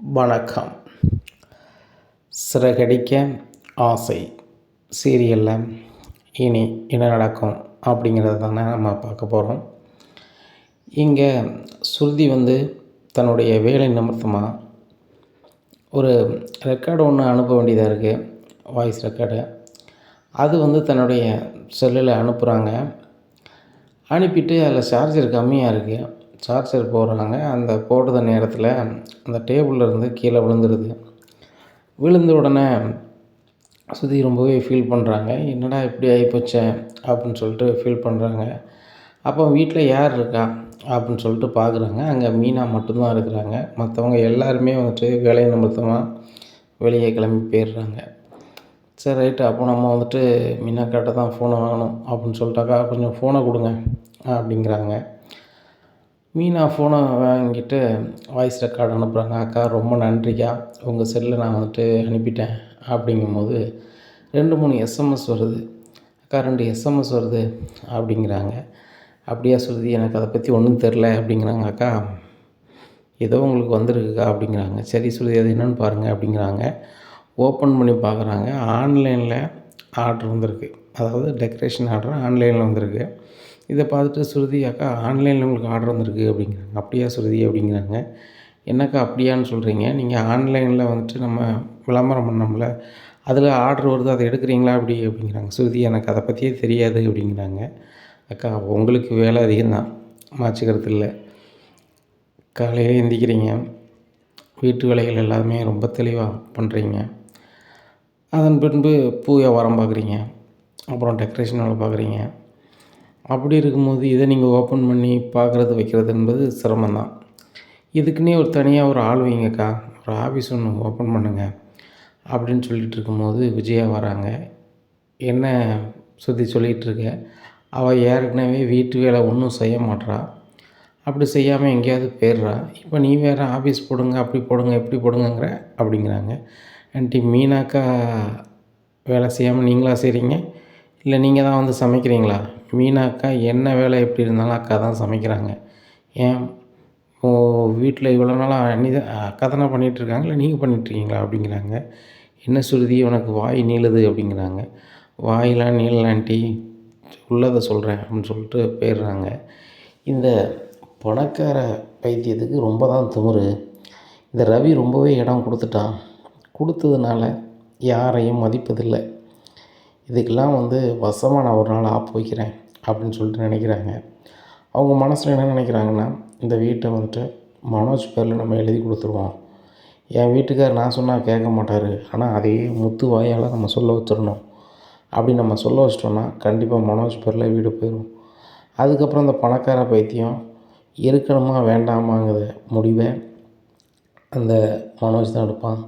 வணக்கம். சிறகடிக்க ஆசை சீரியலில் இனி என்ன நடக்கும் அப்படிங்கிறத தானே நம்ம பார்க்க போகிறோம் இங்கே ஸ்ருதி வந்து தன்னுடைய வேலை நிமித்தமாக ஒரு ரெக்கார்டு ஒன்று அனுப்ப வேண்டியதாக இருக்குது வாய்ஸ் ரெக்கார்டு அது வந்து தன்னுடைய செல்லில் அனுப்புகிறாங்க அனுப்பிட்டு அதில் சார்ஜர் கம்மியாக இருக்குது சார்ஜர் போடுறாங்க அந்த போடுற நேரத்தில் அந்த டேபிளில் இருந்து கீழே விழுந்துடுது விழுந்த உடனே சுதி ரொம்பவே ஃபீல் பண்ணுறாங்க என்னடா இப்படி ஆகிப்போச்சே அப்படின்னு சொல்லிட்டு ஃபீல் பண்ணுறாங்க அப்போ வீட்டில் யார் இருக்கா? அப்படின்னு சொல்லிட்டு பார்க்குறாங்க அங்கே மீனா மட்டும்தான் இருக்கிறாங்க. மற்றவங்க எல்லாருமே வந்துட்டு வேலை நிமித்தமாக வெளியே கிளம்பி போயிடுறாங்க. சரி ரைட்டு. அப்போ நம்ம வந்துட்டு மீனாக்காட்ட தான் ஃபோனை வாங்கணும் அப்படின்னு சொல்லிட்டாக்கா கொஞ்சம் ஃபோனை கொடுங்க அப்படிங்கிறாங்க. மீனா ஃபோனை வாங்கிட்டு வாய்ஸ் ரெக்கார்டு அனுப்புகிறாங்க அக்கா ரொம்ப நன்றிக்கா. உங்கள் செல்லில் நான் வந்துட்டு அனுப்பிட்டேன். அப்படிங்கும்போது ரெண்டு மூணு எஸ்எம்எஸ் வருது. அக்கா ரெண்டு எஸ்எம்எஸ் வருது அப்படிங்கிறாங்க. அப்படியா சொல்லுது எனக்கு அதை பற்றி ஒன்றும் தெரில அப்படிங்கிறாங்க. அக்கா ஏதோ உங்களுக்கு வந்திருக்குக்கா அப்படிங்கிறாங்க. சரி சொல்லுது அது என்னென்னு பாருங்கள் அப்படிங்கிறாங்க. ஓப்பன் பண்ணி பார்க்குறாங்க. ஆன்லைனில் ஆர்டர் வந்திருக்கு. அதாவது டெக்கரேஷன் ஆர்டர் ஆன்லைனில் வந்திருக்கு. இதை பார்த்துட்டு ஸ்ருதி அக்கா ஆன்லைனில் உங்களுக்கு ஆர்டர் வந்திருக்கு அப்படிங்கிறாங்க. அப்படியா ஸ்ருதி? அப்படிங்கிறாங்க. என்னக்கா அப்படியான்னு சொல்கிறீங்க நீங்கள் ஆன்லைனில் வந்துட்டு நம்ம விளம்பரம் பண்ணோம்ல அதில் ஆர்டர் வருது அதை எடுக்கிறீங்களா அப்படி? அப்படிங்கிறாங்க. ஸ்ருதி எனக்கு அதை பற்றியே தெரியாது அப்படிங்கிறாங்க. அக்கா உங்களுக்கு வேலை அதிகம்தான். மாச்சுக்கிறது இல்லை. காலையில் எந்திக்கிறீங்க. வீட்டு வேலைகள் எல்லாமே ரொம்ப தெளிவாக பண்ணுறீங்க அதன் பின்பு பூ வியாபாரம் பார்க்குறீங்க. அப்புறம் டெக்கரேஷன் வேலை பார்க்குறீங்க. அப்படி இருக்கும்போது இதை நீங்கள் ஓப்பன் பண்ணி பார்க்குறது வைக்கிறது என்பது சிரமந்தான் இதுக்குன்னே ஒரு தனியாக ஒரு ஆள் வைங்கக்கா. ஒரு ஆஃபீஸ் ஒன்று ஓப்பன் பண்ணுங்கள் அப்படின்னு சொல்லிகிட்டு இருக்கும்போது விஜயா வராங்க. என்ன சுற்றி சொல்லிகிட்ருக்க அவள் ஏற்கனவே வீட்டு வேலை ஒன்றும் செய்ய மாட்றா. அப்படி செய்யாமல் எங்கேயாவது போயிடுறா. இப்போ நீ வேறு ஆஃபீஸ் போடுங்க அப்படி போடுங்க எப்படி போடுங்கங்கிற அப்படிங்கிறாங்க. ஆன்ட்டி மீனாக்கா வேலை செய்யாமல் நீங்களா செய்கிறீங்க இல்லை நீங்கள் தான் வந்து சமைக்கிறீங்களா? மீனாக்கா என்ன வேலை எப்படி இருந்தாலும் அக்கா தான் சமைக்கிறாங்க. ஏன்? ஓ வீட்டில் இவ்வளோ நாளாக அண்ணி தான் அக்கா தானே பண்ணிகிட்ருக்காங்க இல்லை நீங்கள் பண்ணிகிட்ருக்கீங்களா அப்படிங்கிறாங்க. என்ன சுருதி உனக்கு வாய் நீளுது அப்படிங்கிறாங்க. வாயெலாம் நீளலான்ட்டி உள்ளதை சொல்கிறேன் அப்படின்னு சொல்லிட்டு போயிடுறாங்க. இந்த பணக்கார பைத்தியத்துக்கு ரொம்ப தான் திமிரு. இந்த ரவி ரொம்பவே இடம் கொடுத்துட்டான். கொடுத்ததுனால யாரையும் மதிப்பதில்லை. இதுக்கெல்லாம் வந்து வசமாக நான் ஒரு நாள் ஆப்பு வைக்கிறேன் அப்படின்னு சொல்லிட்டு நினைக்கிறாங்க. அவங்க மனசில் என்ன நினைக்கிறாங்கன்னா இந்த வீட்டை வந்துட்டு மனோஜ் பேரில் நம்ம எழுதி கொடுத்துருவோம். என் வீட்டுக்கார் நான் சொன்னால் கேட்க மாட்டார். ஆனால் அதையே முத்து வாயால் நம்ம சொல்ல வச்சிடணும். அப்படி நம்ம சொல்ல வச்சிட்டோன்னா கண்டிப்பாக மனோஜ் பேரில் வீடு போயிடும் அதுக்கப்புறம் அந்த பணக்கார பைத்தியம் இருக்கணுமா வேண்டாமாங்கிற முடிவை அந்த மனோஜ் தான் எடுப்பான்.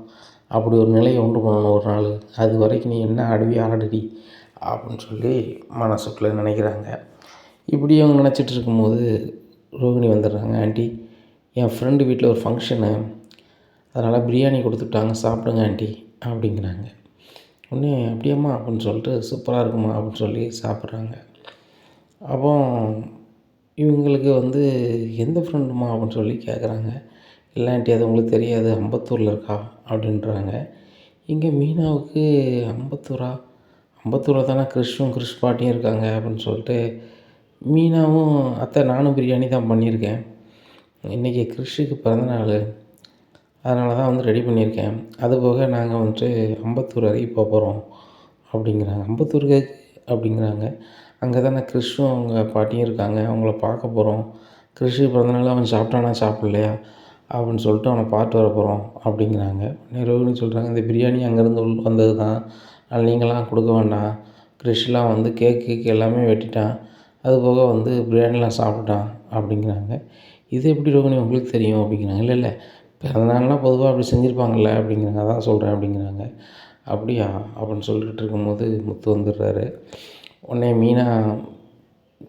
அப்படி ஒரு நிலையை உண்டு பண்ணணும் ஒரு நாள். அது வரைக்கும் நீ என்ன ஆடுவி ஆடுடி அப்படின்னு சொல்லி மனசுக்குள்ளே நினைக்கிறாங்க. இப்படி அவங்க நினச்சிட்டு இருக்கும்போது ரோகிணி வந்துடுறாங்க ஆண்டி என் ஃப்ரெண்டு வீட்டில் ஒரு ஃபங்க்ஷனு அதனால் பிரியாணி கொடுத்துட்டாங்க சாப்பிடுங்க ஆண்டி அப்படிங்கிறாங்க. உடனே அப்படியாம்மா? அப்படின்னு சொல்லிட்டு சூப்பராக இருக்குமா? அப்படின்னு சொல்லி சாப்பிட்றாங்க. அப்போ இவங்களுக்கு வந்து எந்த ஃப்ரெண்டுமா அப்படின்னு சொல்லி கேட்குறாங்க இல்லை ஆண்டி அது உங்களுக்கு தெரியாது. அம்பத்தூரில் இருக்கா? அப்படின்றாங்க. இங்கே மீனாவுக்கு அம்பத்தூரா? அம்பத்தூரில் தானே கிறிஷும் கிறிஷ் பாட்டியும் இருக்காங்க அப்படின்னு சொல்லிட்டு மீனாவும் அத்தை நானும் பிரியாணி தான் பண்ணியிருக்கேன். இன்றைக்கி கிறிஷுக்கு பிறந்தநாள் அதனால தான் வந்து ரெடி பண்ணியிருக்கேன். அதுபோக நாங்கள் வந்துட்டு அம்பத்தூர் வரைக்கும் போக போகிறோம் அப்படிங்கிறாங்க. அம்பத்தூருக்கு அப்படிங்கிறாங்க. அங்கே தானே கிறிஷும் அவங்க பாட்டியும் இருக்காங்க. அவங்கள பார்க்க போகிறோம் கிறிஷுக்கு பிறந்தநாள் அவன் சாப்பிட்டானா சாப்பிட்லையா? அப்படின்னு சொல்லிட்டு அவனை பார்த்து வர போகிறோம் அப்படிங்கிறாங்க. ரோகிணி சொல்கிறாங்க இந்த பிரியாணி அங்கேருந்து உள் வந்தது தான் அதனால் நீங்களாம் கொடுக்க வேண்டாம். கிறிஷ்லாம் வந்து கேக் கேக் எல்லாமே வெட்டிட்டான். அது போக வந்து பிரியாணிலாம் சாப்பிட்டான் அப்படிங்கிறாங்க. இது எப்படி ரோகிணி உங்களுக்கு தெரியும் அப்படிங்கிறாங்க. இல்லை இல்லை. பிறந்தநாள்லாம் பொதுவாக அப்படி செஞ்சுருப்பாங்கல்ல? அப்படிங்கிறாங்க. அதான் சொல்கிறேன் அப்படிங்கிறாங்க. அப்படியா? அப்படின்னு சொல்லிட்டு இருக்கும்போது முத்து வந்துடுறாரு. உடனே மீனா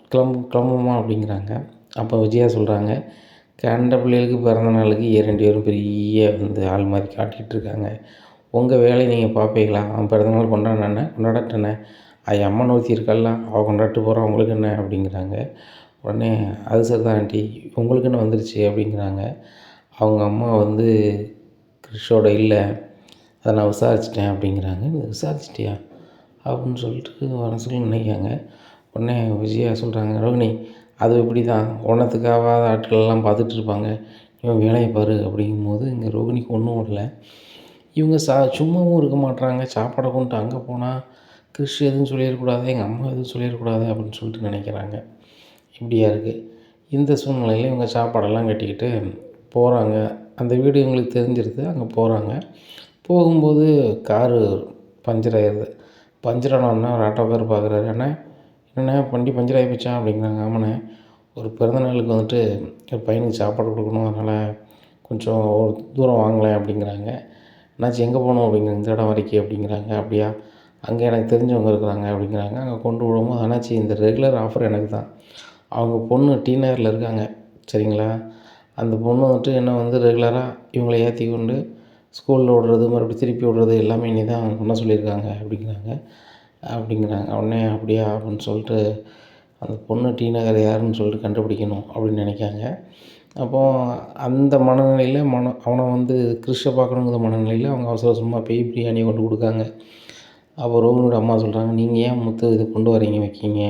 கிளம்பு கிளம்புமா அப்படிங்கிறாங்க. அப்போ விஜயா சொல்கிறாங்க கண்ட பிள்ளைகளுக்கு பிறந்த நாளுக்கு ரெண்டு பேரும் பெரிய வந்து ஆள் மாதிரி காட்டிகிட்டு இருக்காங்க. உங்கள் வேலையை நீங்கள் பார்ப்பீங்களா? அவன் பிறந்தநாள் கொண்டாடினே கொண்டாடட்டனே அது அம்மன் ஒருத்தி இருக்கல்ல அவள் கொண்டாட்டு போகிறான் உங்களுக்கு என்ன? அப்படிங்கிறாங்க. உடனே அது சரிதான் ஆண்டி உங்களுக்குன்னு வந்துருச்சு? அப்படிங்கிறாங்க. அவங்க அம்மா வந்து கிறிஷோட இல்லை அதை நான் விசாரிச்சிட்டேன் அப்படிங்கிறாங்க. விசாரிச்சிட்டியா? அப்படின்னு சொல்லிட்டு மனசுல நினைக்காங்க உடனே விஜயா சொல்கிறாங்க ரோகிணி அது இப்படி தான் ஒன்றத்துக்காகாத ஆட்களெல்லாம் பார்த்துட்டு இருப்பாங்க இவன் வேலையை பாரு அப்படிங்கும்போது இங்கே ரோகிணிக்கு ஒன்றும் இல்லை. இவங்க சா சும்மாவும் இருக்க மாட்றாங்க. சாப்பாடை கொண்டு அங்கே போனால் கிறிஷ் எதுவும் சொல்லிடக்கூடாது எங்கள் அம்மா எதுவும் சொல்லிடக்கூடாது அப்படின்னு சொல்லிட்டு நினைக்கிறாங்க. இப்படியா இருக்குது இந்த சூழ்நிலையில் இவங்க சாப்பாடெல்லாம் கட்டிக்கிட்டு போகிறாங்க அந்த வீடு இவங்களுக்கு தெரிஞ்சிருது அங்கே போகிறாங்க போகும்போது காரு பஞ்சர் ஆயிடுது பஞ்சர் ஆனோடனே ஒரு ஆட்டோக்கார் பார்க்குறாரு ஏன்னா என்னண்ணே வண்டி பஞ்சர் ஆகி போச்சா அப்படிங்கிறாங்க ஆமாண்ணே ஒரு பிறந்த நாளுக்கு வந்துட்டு என் பையனுக்கு சாப்பாடு கொடுக்கணும் அதனால் கொஞ்சம் ஒரு தூரம் வாங்கலேன் அப்படிங்கிறாங்க. என்னாச்சு எங்கே போகணும் அப்படிங்கிற இந்த இடம் வரைக்கும் அப்படிங்கிறாங்க. அப்படியா அங்கே எனக்கு தெரிஞ்சவங்க இருக்கிறாங்க அப்படிங்கிறாங்க. அங்கே கொண்டு விடும்போது அண்ணாச்சி இந்த ரெகுலர் ஆஃபர் எனக்கு தான். அவங்க பொண்ணு டி நகரில் இருக்காங்க சரிங்களா? அந்த பொண்ணு வந்துட்டு என்ன வந்து ரெகுலராக இவங்களை ஏற்றி கொண்டு ஸ்கூலில் விடுறது மறுபடியும் திருப்பி விட்றது எல்லாமே நீ தான் பண்ண சொல்லியிருக்காங்க அப்படிங்கிறாங்க. அப்படிங்கிறாங்க. உடனே அப்படியா அப்படின்னு சொல்லிட்டு அந்த பொண்ணு டி நகர் யாருன்னு சொல்லிட்டு கண்டுபிடிக்கணும் அப்படின்னு நினைக்காங்க. அப்போது அந்த மனநிலையில் மன அவனை வந்து கிறிஷை பார்க்கணுங்கிற மனநிலையில் அவங்க அவசர அவசரமாக பேய் பிரியாணியை கொண்டு கொடுக்காங்க. அப்போ ரோஹினியோட அம்மா சொல்கிறாங்க நீங்கள் ஏன் முத்து இதை கொண்டு வரீங்க வைக்கீங்க?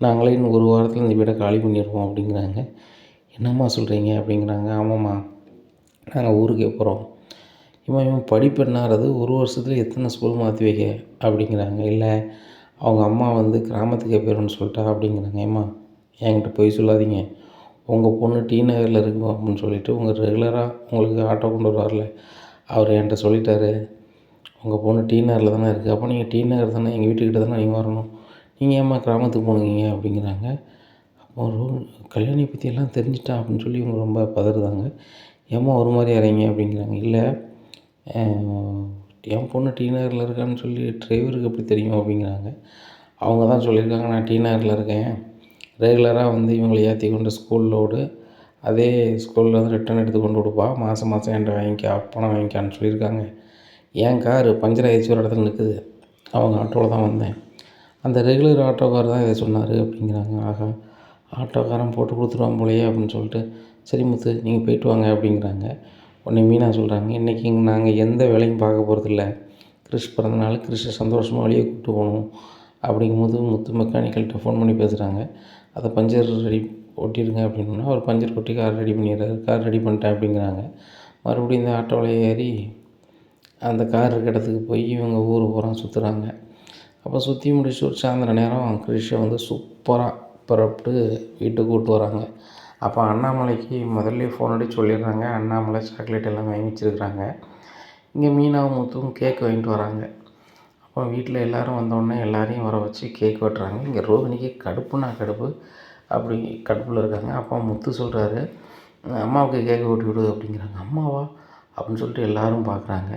நாங்களே இன்னும் ஒரு வாரத்தில் இந்த வீடை காலி பண்ணிடுவோம் அப்படிங்கிறாங்க. என்னம்மா சொல்கிறீங்க அப்படிங்கிறாங்க. ஆமாம்மா நாங்கள் ஊருக்கே போகிறோம் இவன் இவன் படிப்பு என்னாகிறது? ஒரு வருஷத்துல எத்தனை ஸ்கூல் மாற்றி வைக்க அப்படிங்கிறாங்க. இல்லை அவங்க அம்மா வந்து கிராமத்துக்கே போயிடும்னு சொல்லிட்டா அப்படிங்கிறாங்க. ஏம்மா என்கிட்ட போய் சொல்லாதீங்க. உங்கள் பொண்ணு டி நகரில் இருக்கும் அப்படின்னு சொல்லிவிட்டு உங்கள் ரெகுலராக உங்களுக்கு ஆட்டோ கொண்டு வருவார்ல. அவர் என்கிட்ட சொல்லிட்டாரு உங்கள் பொண்ணு டி நகரில் தானே இருக்குது அப்போ நீங்கள் டி நகர் தானே எங்கள் வீட்டுக்கிட்ட தானே நீங்கள் வரணும். நீங்கள் ஏம்மா கிராமத்துக்கு போனீங்க அப்படிங்கிறாங்க. அப்போ ரோ கல்யாணியை பற்றியெல்லாம் தெரிஞ்சிட்டா அப்படின்னு சொல்லி இவங்க ரொம்ப பதறுதாங்க. ஏம்மா ஒரு மாதிரி இறங்க அப்படிங்கிறாங்க. இல்லை என் பொண்ணு டி நகரில் இருக்கான்னு சொல்லி டிரைவருக்கு எப்படி தெரியும் அப்படிங்கிறாங்க. அவங்க தான் சொல்லியிருக்காங்க நான் டி நகரில் இருக்கேன். ரெகுலராக வந்து இவங்களை ஏற்றி கொண்டு ஸ்கூல் அதே ஸ்கூலில் வந்து ரிட்டன் எடுத்து கொண்டு கொடுப்பா மாதம் மாதம் என்கிட்ட வாங்கிக்க பணம் வாங்கிக்கான்னு சொல்லியிருக்காங்க. என் காரு பஞ்சர் ஆகிடுச்சு ஒரு இடத்துல நிற்குது அவங்க ஆட்டோவில் தான் வந்தேன். அந்த ரெகுலர் ஆட்டோக்கார் தான் இதை சொன்னார் அப்படிங்கிறாங்க. ஆகா ஆட்டோக்காரன் போட்டு கொடுத்துருவான் போலையே அப்படின்னு சொல்லிட்டு சரி முத்து நீங்கள் போயிட்டு வாங்க அப்படிங்கிறாங்க. உடனே மீனா சொல்கிறாங்க இன்றைக்கி நாங்கள் எந்த வேலையும் பார்க்க போகிறதில்ல கிறிஸ் பிறந்தனால கிறிஷை சந்தோஷமாக வெளியே கூப்பிட்டு போகணும் அப்படிங்கும்போது முத்து மெக்கானிக்கல்கிட்ட ஃபோன் பண்ணி பேசுகிறாங்க அதை பஞ்சர் ரெடி ஒட்டிடுங்க அப்படின்னா அவர் பஞ்சர் கொட்டி கார் ரெடி பண்ணிடுறாரு. கார் ரெடி பண்ணிட்டேன் அப்படிங்கிறாங்க. மறுபடியும் இந்த ஆட்டோவில் ஏறி அந்த கார் இருக்க இடத்துக்கு போய் இவங்க ஊர் பூரா சுற்றுறாங்க அப்போ சுற்றி முடிச்சு ஒரு சாயந்தர நேரம் கிறிஷை வந்து சூப்பராக புறப்பட்டு வீட்டுக்கு கூப்பிட்டு வராங்க. அப்போ அண்ணாமலைக்கு முதல்ல ஃபோன் அடிச்சு சொல்லிடுறாங்க. அண்ணாமலை சாக்லேட் எல்லாம் வாங்கி வச்சுருக்குறாங்க. இங்கே மீனாவும் முத்துவும் கேக் வாங்கிட்டு வராங்க. அப்போ வீட்டில் எல்லோரும் வந்தோடனே எல்லாரையும் வர வச்சு கேக் வெட்டுறாங்க. இங்கே ரோகிணிக்கு கடுப்புனா கடுப்பு. அப்படி கடுப்பில் இருக்காங்க. அப்பா முத்து சொல்கிறாரு அம்மாவுக்கு கேக்கு ஓட்டி விடு அப்படிங்கிறாங்க. அம்மாவா? அப்படின்னு சொல்லிட்டு எல்லோரும் பார்க்குறாங்க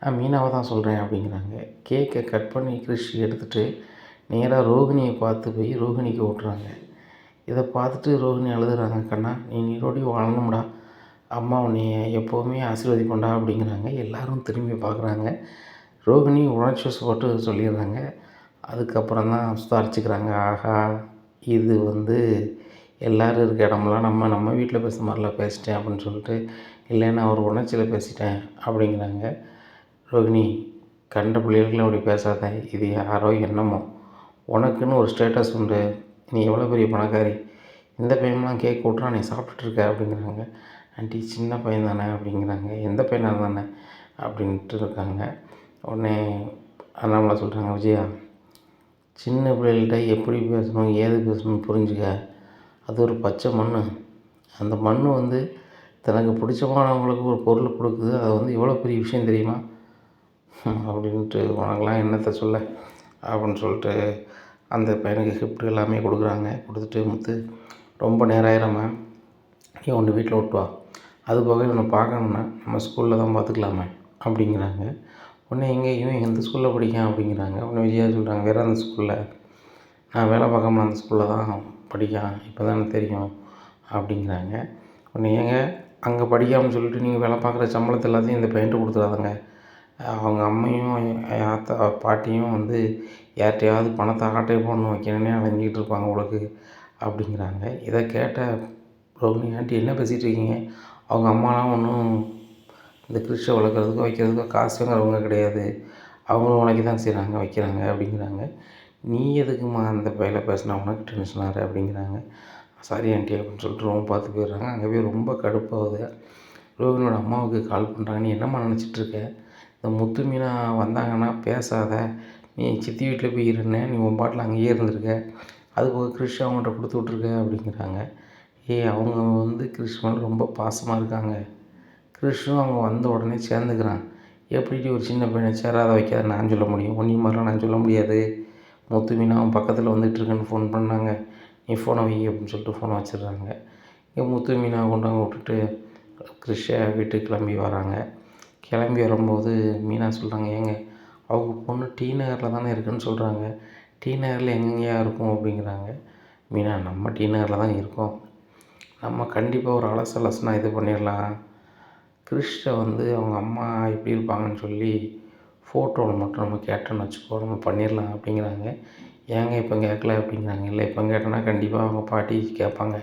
நான் மீனாவை தான் சொல்கிறேன் அப்படிங்கிறாங்க. கேக்கை கட் பண்ணி கிறிஷ் எடுத்துகிட்டு நேராக ரோகிணியை பார்த்து போய் ரோகிணிக்கு ஓட்டுறாங்க. இதை பார்த்துட்டு ரோகிணி அழுதுறாங்க கண்ணா நீ நீரோடி வாழணும்டா. அம்மா உன்னை எப்போவுமே ஆசீர்வதிப்பண்டா அப்படிங்கிறாங்க. எல்லோரும் திரும்பி பார்க்குறாங்க. ரோஹிணி உணர்ச்சி வசப்பட்டு சொல்லிடுறாங்க. அதுக்கப்புறம் தான் சுதாரிச்சுக்கிறாங்க ஆஹா இது வந்து எல்லோரும் இருக்க இடமெல்லாம் நம்ம நம்ம வீட்டில் பேசுகிற மாதிரிலாம் பேசிட்டேன் அப்படின்னு சொல்லிட்டு இல்லை நான் ஒரு உணர்ச்சியில் பேசிட்டேன் அப்படிங்கிறாங்க. ரோகிணி கண்ட பிள்ளைகளுக்கெல்லாம் அப்படி பேசாத இது யாரோ என்னமோ. உனக்குன்னு ஒரு ஸ்டேட்டஸ் உண்டு. நீ எவ்வளோ பெரிய பணக்காரி? இந்த பையன்லாம் கேக் விட்றான் நீ சாப்பிட்டுட்டு அப்படிங்கிறாங்க ஆண்டி சின்ன பையன் தானே அப்படிங்கிறாங்க. எந்த பையனாக தானே? அப்படின்ட்டு இருக்காங்க. உடனே அண்ணாமலை சொல்கிறாங்க விஜயா சின்ன பிள்ளைகள்கிட்ட எப்படி பேசணும்? ஏது பேசணும்னு புரிஞ்சுக்க. அது ஒரு பச்சை மண் அந்த மண் வந்து தனக்கு பிடிச்சமானவங்களுக்கு ஒரு பொருள் கொடுக்குது. அது வந்து எவ்வளோ பெரிய விஷயம் தெரியுமா? அப்படின்ட்டு உனக்கெலாம் என்னத்தை சொல்ல? அப்படின்னு சொல்லிட்டு அந்த பையனுக்கு கிஃப்ட் எல்லாமே கொடுக்குறாங்க. கொடுத்துட்டு முத்து ரொம்ப நேரம் ஆயிரம்மா நீ ஒன்று வீட்டில் விட்டு அது போக இவனை பார்க்கணுன்னா நம்ம ஸ்கூலில் தான் பார்த்துக்கலாமே அப்படிங்கிறாங்க. உடனே எங்கே இவன் எந்த ஸ்கூலில் படிக்கான் அப்படிங்கிறாங்க. உடனே விஜயா சொல்கிறாங்க வேறு அந்த ஸ்கூலில் நான் வேலை பார்க்காம அந்த ஸ்கூலில் தான் படிக்கான். இப்போ தானே தெரியும் அப்படிங்கிறாங்க. உடனே ஏங்க அங்கே படிக்காமல் சொல்லிட்டு நீங்கள் வேலை பார்க்குற சம்பளத்தை எல்லாத்தையும் இந்த பையன்ட்டு கொடுத்துடாதங்க அவங்க அம்மையும் ஆத்தா பாட்டியும் வந்து யார்கிட்டையாவது பணத்தை ஆட்டை போடணும் வைக்கணுன்னே அலைஞ்சிக்கிட்டு இருப்பாங்க உங்களுக்கு அப்படிங்கிறாங்க. இதை கேட்ட ரோகிணி ஆண்டி என்ன பேசிகிட்டு இருக்கீங்க? அவங்க அம்மாலாம் ஒன்றும் இந்த கிறிஷை வளர்க்குறதுக்கோ வைக்கிறதுக்கோ காசுங்கிறவங்க கிடையாது. அவங்களும் உனக்கு தான் செய்கிறாங்க வைக்கிறாங்க அப்படிங்கிறாங்க. நீ எதுக்குமா அந்த பையில பேசினா? உனக்கு டென்ஷன் ஆறு அப்படிங்கிறாங்க. சாரி ஆண்டி அப்படின்னு சொல்லிட்டு ரொம்ப பார்த்து போயிடுறாங்க. அங்கே போய் ரொம்ப கடுப்பாகுது. ரோகிணியோட அம்மாவுக்கு கால் பண்ணுறாங்க நீ என்னம்மா நினச்சிட்ருக்க இந்த முத்து மீனா வந்தாங்கன்னா பேசாத. நீ சித்தி வீட்டில் போய் இருந்தேன் நீ உன் பாட்டில் அங்கேயே இருந்திருக்க. அது போக கிறிஷ் அவங்கள்ட்ட கொடுத்து விட்ருக்க அப்படிங்கிறாங்க. ஏய் அவங்க வந்து கிறிஷ் மேலே ரொம்ப பாசமாக இருக்காங்க. கிறிஷும் அவங்க வந்த உடனே சேர்ந்துக்கிறான். எப்படி ஒரு சின்ன பையனை சேராத வைக்காத நான் சொல்ல முடியும்? ஒன்றி மாதிரிலாம் நான் சொல்ல முடியாது. முத்து மீனா அவன் பக்கத்தில் வந்துட்டுருக்குன்னு ஃபோன் பண்ணாங்க. நீ ஃபோனை வை அப்படின்னு சொல்லிட்டு ஃபோனை வச்சிடுறாங்க. இங்கே முத்து மீனா கொண்டு விட்டுட்டு கிறிஷை வீட்டுக்கு கிளம்பி வராங்க. கிளம்பி வரும்போது மீனா சொல்கிறாங்க ஏங்க அவங்க பொண்ணு டி நகரில் தானே இருக்குன்னு சொல்கிறாங்க டி நகரில் எங்கெங்கேயா இருக்கும்? அப்படிங்கிறாங்க. மீனா நம்ம டி நகரில் தான் இருக்கோம். நம்ம கண்டிப்பாக ஒரு அலச அலசுனா இது பண்ணிடலாம். கிறிஷை வந்து அவங்க அம்மா எப்படி இருப்பாங்கன்னு சொல்லி ஃபோட்டோவில் மட்டும் நம்ம கேட்டோன்னு வச்சுக்கோ நம்ம பண்ணிடலாம் அப்படிங்கிறாங்க. ஏங்க இப்போ கேட்கல? அப்படிங்கிறாங்க. இல்லை இப்போ கேட்டோன்னா கண்டிப்பாக அவங்க பாட்டி கேட்பாங்க.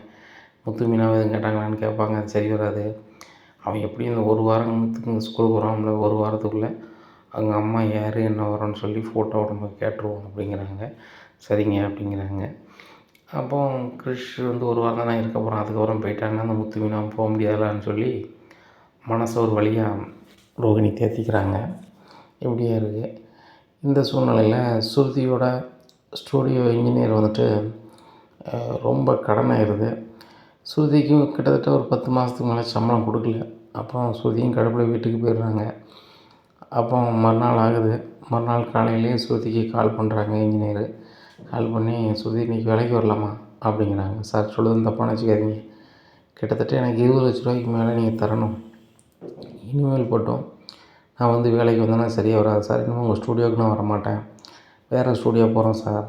முத்து மீனாவை எதுவும் கேட்டாங்களான்னு கேட்பாங்க. அது சரி வராது. அவன் எப்படியும் இந்த ஒரு வாரத்துக்கு ஸ்கூலுக்கு வரான்ல ஒரு வாரத்துக்குள்ளே அவங்க அம்மா யார் என்ன வரோன்னு சொல்லி ஃபோட்டோ நம்ம கேட்டுருவோம் அப்படிங்கிறாங்க. சரிங்க அப்படிங்கிறாங்க. அப்போ கிறிஷ் வந்து ஒரு வாரம் தான் நான் இருக்க போகிறேன் அதுக்கப்புறம் போயிட்டாங்கன்னா அந்த முத்து மீனா போக முடியாதுலான்னு சொல்லி மனசை ஒரு வழியாக ரோகிணி தேத்திக்கிறாங்க. இப்படியே இருக்குது இந்த சூழ்நிலையில் ஸ்ருதியோட ஸ்டூடியோ இன்ஜினியர் வந்துட்டு ரொம்ப கடன் ஆயிடுது ஸ்ருதிக்கும் கிட்டத்தட்ட ஒரு பத்து மாதத்துக்கு மேலே சம்பளம் கொடுக்கல. அப்புறம் ஸ்ருதியும் கடுப்பில் வீட்டுக்கு போயிடுறாங்க. அப்போ மறுநாள் ஆகுது. மறுநாள் காலையிலேயே ஸ்ருதிக்கு கால் பண்ணுறாங்க இன்ஜினியரு. கால் பண்ணி ஸ்ருதி இன்றைக்கி வேலைக்கு வரலாமா? அப்படிங்கிறாங்க. சார் சொல்லுதுன்னு தப்பாக வச்சுக்காதீங்க கிட்டத்தட்ட எனக்கு இருபது லட்ச ரூபாய்க்கு மேலே நீங்கள் தரணும். இனிமேல் போட்டோம். நான் வந்து வேலைக்கு வந்தேன்னா சரியாக வராது. சார் இன்னும் உங்கள் ஸ்டூடியோவுக்கு நான் வரமாட்டேன். வேறு ஸ்டூடியோ போகிறோம் சார்.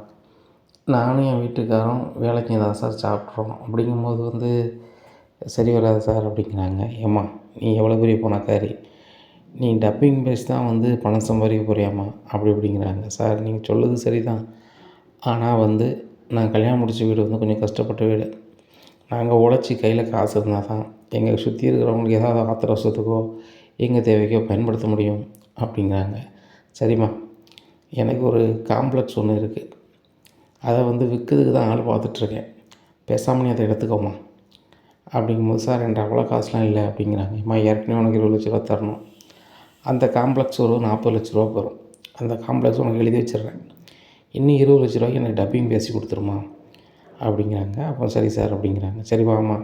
நானும் என் வீட்டுக்காரரும் வேலைக்கு தான் சார் சாப்பிட்றோம். அப்படிங்கும்போது வந்து சரி வராது சார் அப்படிங்கிறாங்க. ஏம்மா நீ எவ்வளோ பெரிய பணக்காரி? நீ டப்பிங் பேஸ் தான் வந்து பணம் சம்பாதிக்க போறியாம்மா? அப்படி இப்படிங்கிறாங்க. சார் நீங்கள் சொல்லுது சரி தான் ஆனால் வந்து நான் கல்யாணம் முடித்த வீடு வந்து கொஞ்சம் கஷ்டப்பட்ட வீடு. நாங்கள் உழைச்சி கையில் காசு இருந்தால் தான் எங்கள் சுற்றி இருக்கிறவங்களுக்கு ஏதாவது ஆத்திர அவசரத்துக்கோ எங்கள் தேவைக்கோ பயன்படுத்த முடியும் அப்படிங்கிறாங்க. சரிம்மா எனக்கு ஒரு காம்ப்ளெக்ஸ் ஒன்று இருக்குது அதை வந்து விற்கிறதுக்கு தான் ஆள் பார்த்துட்ருக்கேன். பேசாமல் நீ அதை எடுத்துக்கோமா அப்படிங்கும்போது சார் என்கிட்ட அவ்வளோ காசுலாம் இல்லை அப்படிங்கிறாங்க. அம்மா ஏற்கனவே உனக்கு இருபது லட்ச ரூபா தரணும். அந்த காம்ப்ளெக்ஸ் ஒரு நாற்பது லட்ச ரூபா வரும். அந்த காம்ப்ளெக்ஸ் உனக்கு எழுதி வச்சிடுறேன். இன்னும் இருபது லட்ச ரூபாய்க்கு எனக்கு டப்பிங் பேசி கொடுத்துருமா? அப்படிங்கிறாங்க. அப்போ சரி சார் அப்படிங்கிறாங்க. சரி வாமா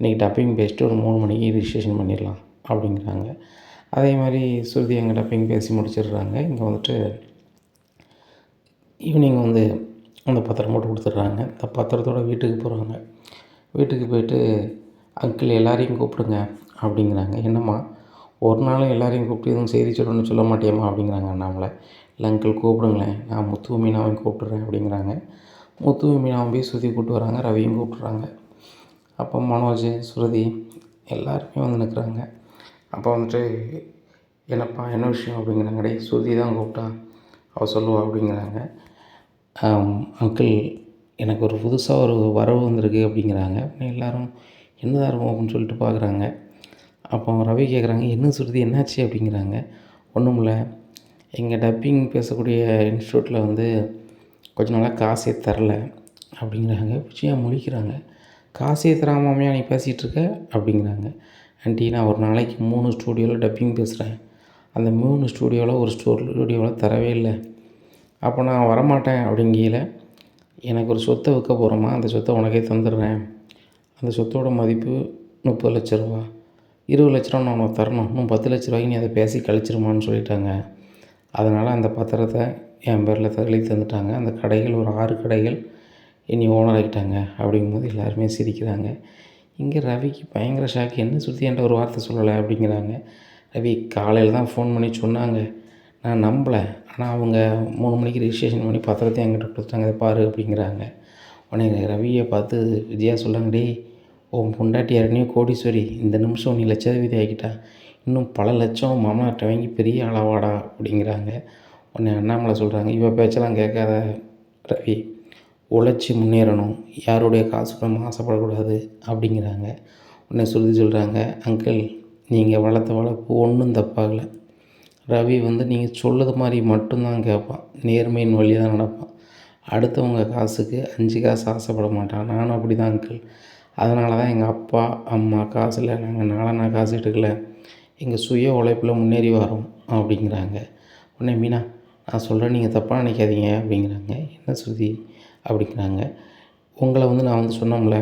இன்றைக்கி டப்பிங் பேசிட்டு ஒரு மூணு மணிக்கு ரிஜிஸ்ட்ரேஷன் பண்ணிடலாம். அப்படிங்கிறாங்க. அதே மாதிரி ஸ்ருதி எங்கள் டப்பிங் பேசி முடிச்சிடுறாங்க. இங்கே வந்துட்டு ஈவினிங் வந்து அந்த பத்திரம் போட்டு கொடுத்துட்றாங்க. அந்த பத்திரத்தோட வீட்டுக்கு போகிறாங்க வீட்டுக்கு போயிட்டு அங்கிள் எல்லாரையும் கூப்பிடுங்க அப்படிங்கிறாங்க. என்னம்மா ஒரு நாளும் எல்லாரையும் கூப்பிட்டு எதுவும் செய்தி சொல்லணும்னு சொல்ல மாட்டேம்மா அப்படிங்கிறாங்க அண்ணாமலை. இல்லை அங்கிள் கூப்பிடுங்களேன். நான் முத்து மீனாவையும் கூப்பிட்றேன் அப்படிங்கிறாங்க. முத்து மீனாவும் போய் ஸ்ருதி கூப்பிட்டு வராங்க. ரவியும் கூப்பிட்றாங்க அப்போ மனோஜ் ஸ்ருதி எல்லாருமே வந்து நிற்கிறாங்க அப்போ வந்துட்டு என்னப்பா என்ன விஷயம்? அப்படிங்கிறாங்க. டேய் ஸ்ருதி தான் கூப்பிட்டா. அவள் சொல்லுவா அப்படிங்கிறாங்க. அங்கிள் எனக்கு ஒரு புதுசாக ஒரு வரவு வந்திருக்கு அப்படிங்கிறாங்க. எல்லோரும் எல்லாரும் என்னதான் இருக்கும் அப்படின்னு சொல்லிட்டு பார்க்குறாங்க. அப்போ ரவி கேட்குறாங்க என்ன சுருதி என்னாச்சு? அப்படிங்கிறாங்க. ஒன்றும் இல்லை. எங்கள் டப்பிங் பேசக்கூடிய இன்ஸ்டியூட்டில் வந்து கொஞ்ச நாளாக காசே தரல அப்படிங்கிறாங்க. விஷயம் முழிக்கிறாங்க காசே தராமாமையாக நீ பேசிகிட்ருக்க அப்படிங்கிறாங்க. ஆண்டி நான் ஒரு நாளைக்கு மூணு ஸ்டூடியோவில் டப்பிங் பேசுகிறேன் அந்த மூணு ஸ்டூடியோவில் ஒரு ஸ்டூடியோவில் தரவே இல்லை. அப்போ நான் வரமாட்டேன் அப்படிங்கையில் எனக்கு ஒரு சொத்தை விற்க போகிறோமா அந்த சொத்தை உனக்கே தந்துடுறேன். அந்த சொத்தோட மதிப்பு முப்பது லட்ச ரூபா. இருபது லட்ச ரூபா நான் உனக்கு தரணும். இன்னும் பத்து லட்ச ரூபாய்க்கு நீ அதை பேசி கழிச்சிருமான்னு சொல்லிட்டாங்க. அதனால் அந்த பத்திரத்தை என் பேரில் தள்ளி தந்துட்டாங்க. அந்த கடைகள் ஒரு ஆறு கடைகள் இனி ஓனர் ஆகிட்டாங்க அப்படிங்கும்போது எல்லாருமே சிரிக்கிறாங்க. இங்கே ரவிக்கு பயங்கர ஷாக்கு என்ன சுற்றி என்கிட்ட ஒரு வார்த்தை சொல்லலை அப்படிங்கிறாங்க. ரவி காலையில் தான் ஃபோன் பண்ணி சொன்னாங்க. நான் நம்பலை. ஆனால் அவங்க மூணு மணிக்கு ரிஜிஸ்ட்ரேஷன் பண்ணி பத்திரத்தை என்கிட்ட கொடுத்துட்டாங்க. இதை பாரு அப்படிங்கிறாங்க. உடனே ரவியை பார்த்து விஜயா சொல்கிறாங்க டேய் உன் பொண்டாட்டி யாருனையும் கோடீஸ்வரி இந்த நிமிஷம் நீ லட்சாதிபதி ஆகிட்டா இன்னும் பல லட்சம் மாமனார்கிட்ட வாங்கி பெரிய அளவாடா அப்படிங்கிறாங்க. உடனே அண்ணாமலை சொல்கிறாங்க இவ பேச்செல்லாம் கேட்காத ரவி. உழைச்சி முன்னேறணும். யாருடைய காசு நம்ம ஆசைப்படக்கூடாது. அப்படிங்கிறாங்க. உடனே சுருதி சொல்கிறாங்க அங்கிள் நீங்கள் வளர்த்த வளர்ப்பு ஒன்றும் தப்பாகலை. ரவி வந்து நீங்கள் சொல்லது மாதிரி மட்டும்தான் கேட்பான். நேர்மையின் வழி தான் நடப்பான். அடுத்தவங்க காசுக்கு அஞ்சு காசு ஆசைப்பட மாட்டான். நானும் அப்படி தான் அங்கிள் அதனால தான் எங்கள் அப்பா அம்மா காசில் நாங்கள் நாலனா காசு எடுக்கல. எங்கள் சுய உழைப்பில் முன்னேறி வரோம் அப்படிங்கிறாங்க. உடனே மீனா நான் சொல்கிறேன் நீங்கள் தப்பாக நினைக்காதீங்க அப்படிங்கிறாங்க. என்ன சுதி அப்படிங்கிறாங்க. உங்களை வந்து நான் வந்து சொன்னோம்ல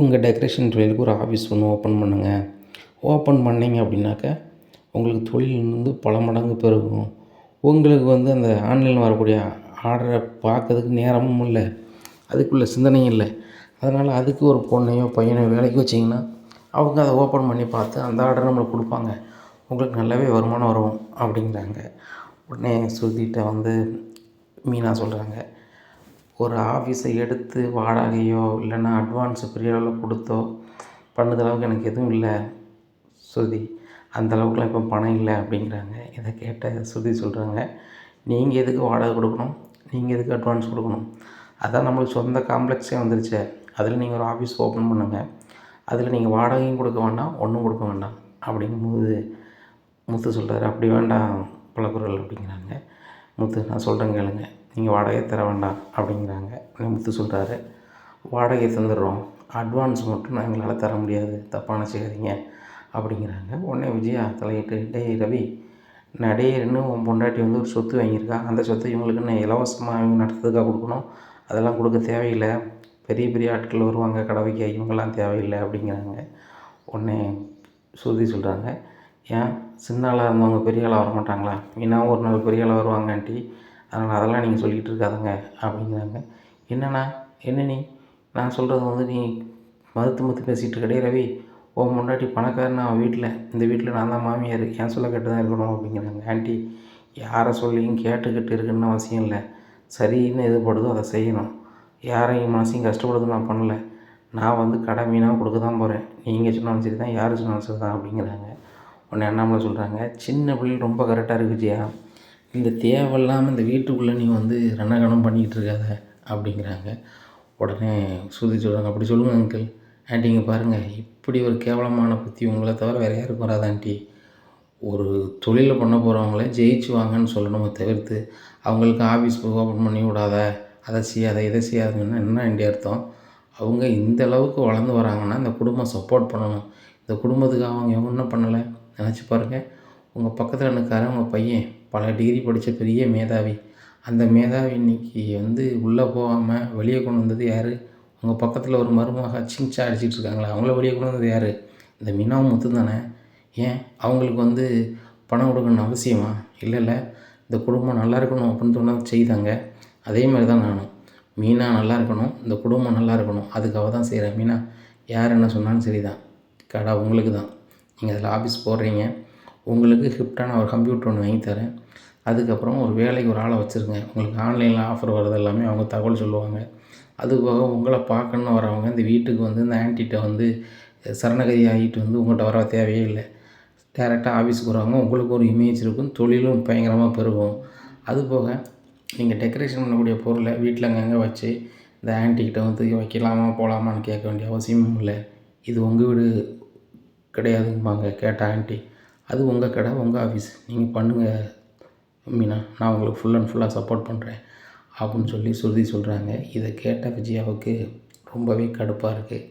உங்கள் டெக்கரேஷன் தொழிலுக்கு ஒரு ஆஃபீஸ் ஒன்று ஓப்பன் பண்ணுங்கள் ஓப்பன் பண்ணிங்க அப்படின்னாக்க உங்களுக்கு தொழில் வந்து பல மடங்கு பெருகும். உங்களுக்கு வந்து அந்த ஆன்லைனில் வரக்கூடிய ஆர்டரை பார்க்கறதுக்கு நேரமும் இல்லை. அதுக்குள்ளே சிந்தனையும் இல்லை. அதனால் அதுக்கு ஒரு பொண்ணையோ பையனையோ வேலைக்கு வச்சிங்கன்னா அவங்க அதை ஓப்பன் பண்ணி பார்த்து அந்த ஆர்டரை நம்மளுக்கு கொடுப்பாங்க. உங்களுக்கு நல்லாவே வருமானம் வரும் அப்படிங்கிறாங்க. உடனே ஸ்ருதிகிட்ட வந்து மீனா சொல்கிறாங்க ஒரு ஆஃபீஸை எடுத்து வாடகையோ இல்லைன்னா அட்வான்ஸு பெரிய அளவில் கொடுத்தோ பண்ணுற அளவுக்கு எனக்கு எதுவும் இல்லை ஸ்ருதி அந்த அளவுக்குலாம் இப்போ பணம் இல்லை அப்படிங்கிறாங்க. இதை கேட்ட ஸ்ருதி சொல்கிறாங்க நீங்கள் எதுக்கு வாடகை கொடுக்கணும்? நீங்கள் எதுக்கு அட்வான்ஸ் கொடுக்கணும்? அதான் நம்மளுக்கு சொந்த காம்ப்ளெக்ஸே வந்துருச்சு. அதில் நீங்கள் ஒரு ஆஃபீஸ் ஓப்பன் பண்ணுங்கள் அதில் நீங்கள் வாடகையும் கொடுக்க வேண்டாம் ஒன்றும் கொடுக்க வேண்டாம் அப்படிங்கும்போது முத்து சொல்கிறாரு அப்படி வேண்டாம் பழக்குறல் அப்படிங்கிறாங்க. முத்து நான் சொல்கிறேன் கேளுங்க. நீங்கள் வாடகையை தர வேண்டாம் அப்படிங்கிறாங்க. முத்து சொல்கிறாரு வாடகையை தந்துடுறோம். அட்வான்ஸ் மட்டும் நான் எங்களால் தர முடியாது. தப்பான செய்யாதீங்க. அப்படிங்கிறாங்க. உடனே விஜயா தலையிட்டு டேய் ரவி நடையர்னு உன் பொண்டாட்டி வந்து ஒரு சொத்து வாங்கியிருக்கா? அந்த சொத்தை இவங்களுக்கு நான் இலவசமாக இவங்க நடத்துறதுக்காக கொடுக்கணும். அதெல்லாம் கொடுக்க தேவையில்லை. பெரிய பெரிய ஆட்கள் வருவாங்க கடை வைக்க. இவங்கெல்லாம் தேவையில்லை. அப்படிங்கிறாங்க. உடனே சுருதி சொல்கிறாங்க ஏன்? சின்ன ஆளாக இருந்தவங்க பெரிய ஆளாக வர மாட்டாங்களா? மீனாவும் ஒரு நாள் பெரிய ஆளாக வருவாங்க ஆண்டி அதனால் அதெல்லாம் நீங்கள் சொல்லிக்கிட்டு இருக்காதுங்க. அப்படிங்கிறாங்க. என்னண்ணா? என்ன நீ? நான் சொல்கிறது வந்து நீ மறுத்து மறுத்து பேசிகிட்டு இருக்கடே ரவி உன் முன்னாடி பணக்காரன் அவன் வீட்டில்? இந்த வீட்டில் நான் தான் மாமியார். என் சொல்ல கேட்டு தான் இருக்கணும் அப்படிங்கிறாங்க ஆண்டி யாரை சொல்லியும் கேட்டுக்கிட்டு இருக்குன்னு அவசியம் இல்லை. சரின்னு எது படுதோ அதை செய்யணும். யாரையும் மனசையும் கஷ்டப்படுது நான் பண்ணலை. நான் வந்து கடை மீனாக கொடுக்க தான் போகிறேன் நீங்கள் சொன்னாலும் சரி தான் யார் சொன்னாலும் சரி தான் அப்படிங்கிறாங்க. உடனே அண்ணாமலை சொல்கிறாங்க சின்ன பிள்ளைகள் ரொம்ப கரெக்டாக இருக்கு விஜயா இந்த தேவையில்லாமல் இந்த வீட்டுக்குள்ளே நீ வந்து ரணகணம் பண்ணிக்கிட்டு இருக்காத அப்படிங்கிறாங்க. உடனே சுதி சொல்கிறாங்க அப்படி சொல்லுங்கள் அங்கிள் ஆண்டிங்க பாருங்கள் இப்படி ஒரு கேவலமான புத்தி உங்களை தவிர வேறு யாருக்கும் வராது ஆண்டி. ஒரு தொழிலில் பண்ண போகிறவங்கள ஜெயிச்சு வாங்கன்னு சொல்லணுமே தவிர்த்து அவங்களுக்கு ஆஃபீஸ் ஓப்பன் பண்ணி விடாத அதை செய்யாத இதை செய்யாதுன்னா என்ன ஆண்டி அர்த்தம்? அவங்க இந்த அளவுக்கு வளர்ந்து வராங்கன்னா இந்த குடும்பம் சப்போர்ட் பண்ணணும். இந்த குடும்பத்துக்கு அவங்க ஒன்றும் பண்ணலை. நினச்சி பாருங்கள் உங்கள் பக்கத்தில் இருக்காரன் உங்கள் பையன் பல டிகிரி படித்த பெரிய மேதாவி. அந்த மேதாவி இன்னைக்கு வந்து உள்ளே போகாமல் வெளியே கொண்டு வந்தது யார்? உங்கள் பக்கத்தில் ஒரு மருமக சிங்சா அடிச்சிட்டு இருக்காங்களே? அவங்கள வெளியே கொண்டு வந்தது யார்? இந்த மீனாவும் முத்து தானே? ஏன்? அவங்களுக்கு வந்து பணம் கொடுக்கணும்னு அவசியமா? இல்லை இல்லை. இந்த குடும்பம் நல்லா இருக்கணும் அப்படின்னு சொன்னால் செய்தாங்க. அதே மாதிரி தான் நானும். மீனா நல்லா இருக்கணும் இந்த குடும்பம் நல்லா இருக்கணும். அதுக்காக தான் செய்கிறேன் மீனா யார் என்ன சொன்னாலும் சரி தான் கடை உங்களுக்கு தான். நீங்கள் அதில் ஆஃபீஸ் போடுறீங்க. உங்களுக்கு ஹிஃப்டான ஒரு கம்ப்யூட்டர் ஒன்று வாங்கி தரேன். அதுக்கப்புறம் ஒரு வேலைக்கு ஒரு ஆளை வச்சுருங்க. உங்களுக்கு ஆன்லைனில் ஆஃபர் வர்றது எல்லாமே அவங்க தகவல் சொல்லுவாங்க. அதுபோக உங்களை பார்க்கணுன்னு வரவங்க இந்த வீட்டுக்கு வந்து இந்த ஆன்ட்டிகிட்ட வந்து சரணகதி ஆகிட்டு வந்து உங்கள்கிட்ட வர தேவையே இல்லை. டேரெக்டாக ஆஃபீஸுக்கு வருவாங்க உங்களுக்கு ஒரு இமேஜ் இருக்கும் தொழிலும் பயங்கரமாக பெருகும். அதுபோக நீங்கள் டெக்கரேஷன் பண்ணக்கூடிய பொருளை வீட்டில் அங்கங்கே வச்சு இந்த ஆன்ட்டிக்கிட்ட வந்து வைக்கலாமா போகலாமான்னு கேட்க வேண்டிய அவசியமும் இல்லை. இது உங்கள் வீடு கிடையாதும்பாங்க கேட்ட ஆன்ட்டி. அது உங்கள் கடை உங்கள் ஆஃபீஸ் நீங்கள் பண்ணுங்கள் மீனா. நான் உங்களுக்கு ஃபுல் அண்ட் ஃபுல்லாக சப்போர்ட் பண்ணுறேன் அப்படின்னு சொல்லி சுருதி சொல்கிறாங்க இதை கேட்ட விஜயாவுக்கு ரொம்பவே கடுப்பாக இருக்குது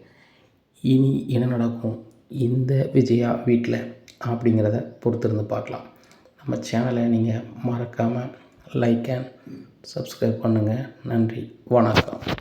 இனி என்ன நடக்கும்? இந்த விஜயா வீட்டில் அப்படிங்கிறத பொறுத்திருந்து பார்க்கலாம். நம்ம சேனலை நீங்கள் மறக்காமல் லைக் அண்ட் சப்ஸ்கிரைப் பண்ணுங்கள் நன்றி. வணக்கம்.